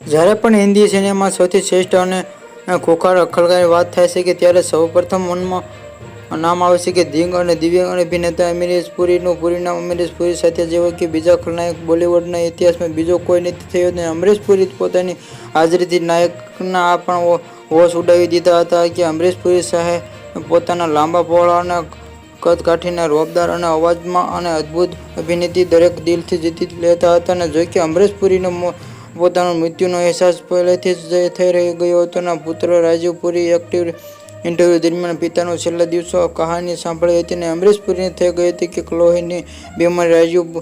જ્યારે પણ હિન્દી સિનેમા સૌથી શ્રેષ્ઠ અને ખોખાર, અખલકારી વાત થાય છે કે ત્યારે સૌપ્રથમ મનમાં નામ આવે છે કે દિંગ અને દિવ્યાંગ અભિનેતા અમીરેશ પુરીનું પૂરું નામ અમીરેશ પુરી સાથે જેવો કે બીજા ખલનાયક બોલિવૂડના ઇતિહાસમાં બીજો કોઈ નથી થયો અને અમરીશ પુરી પોતાની હાજરીથી નાયકના આ પણ હોશ ઉડાવી દીધા હતા કે અમરીશ પુરી શાહે પોતાના લાંબા પહોળા અને કદકાઠીના રોબદાર અને અવાજમાં અને અદ્ભુત અભિનેતી દરેક દિલથી જીતી લેતા હતા અને જો કે અમરીશ પુરીનો પોતાનો મૃત્યુનો અહેસાસ પહેલેથી જ થઈ રહી ગયો હતો અને પુત્ર રાજીવ પુરી એક્ટિવ ઇન્ટરવ્યૂ દરમિયાન પિતાનો છેલ્લા દિવસો કહાની સાંભળી હતી અને અમરીશ પુરીને થઈ ગઈ હતી કે લોહીની બીમારી રાજીવ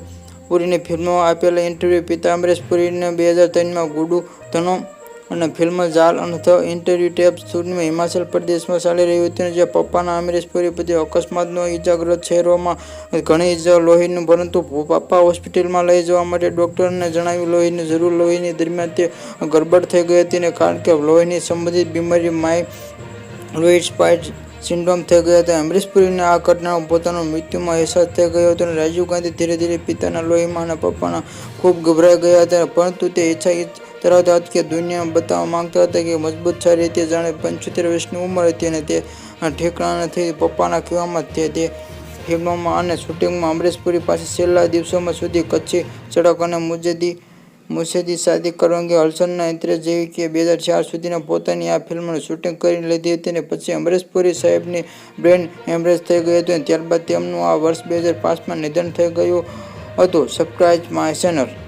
પુરીની ફિલ્મો આપેલા ઇન્ટરવ્યૂ પિતા અમરીશ પુરીને બે હજાર ત્રણમાં ગુડુ ધનો અને ફિલ્મ જાલ અને the interview tape shooting Himachal પ્રદેશમાં ચાલી રહ્યું હતું જ્યાં પપ્પાના અમરીશ પ્રત્યે અકસ્માતનો ઇજાગ્રસ્ત શહેરોમાં ઘણી ઇજા લોહીનું, પરંતુ પપ્પા હોસ્પિટલમાં લઈ જવા માટે ડૉક્ટરને જણાવ્યું, લોહીની જરૂર લોહીની દરમિયાન તે ગરબડ થઈ ગઈ હતી ને કારણ કે લોહીની સંબંધિત બીમારી માય લોહી સ્પાઇટ સિન્ડ્રોમ થઈ ગયા હતા. અમરીશ પુરીને આ ઘટનામાં પોતાનો મૃત્યુમાં અહેસાસ થઈ ગયો હતો અને રાજીવ ગાંધી ધીરે ધીરે પિતાના લોહીમાં અને પપ્પાના ખૂબ ગભરાઈ ગયા હતા, પરંતુ તે ઈચ્છા ધરાવતા હતા કે દુનિયામાં બતાવવા માંગતા હતા કે મજબૂત સારી રીતે જાણે પંચોતેર વર્ષની ઉંમર હતી અને તે ઠેકાણા થઈ પપ્પાના કહેવામાં તે તે ફિલ્મોમાં અને શૂટિંગમાં અમરેશપુરી પાસે છેલ્લા દિવસોમાં સુધી કચ્છી ચડક અને મુજેદી મુસેદી શાદી કરોગે હલસનના ઇન્ટરેસ્ટ જેવી કે બે હજાર ચાર સુધીના પોતાની આ ફિલ્મનું શૂટિંગ કરી લીધી હતી અને પછી અમરેશપુરી સાહેબની બ્રેન એમરેજ થઈ ગઈ હતું અને ત્યારબાદ તેમનું આ વર્ષ બે હજાર પાંચમાં નિધન થઈ ગયું હતું સબસ્ક્રાઇબ માય ચેનલ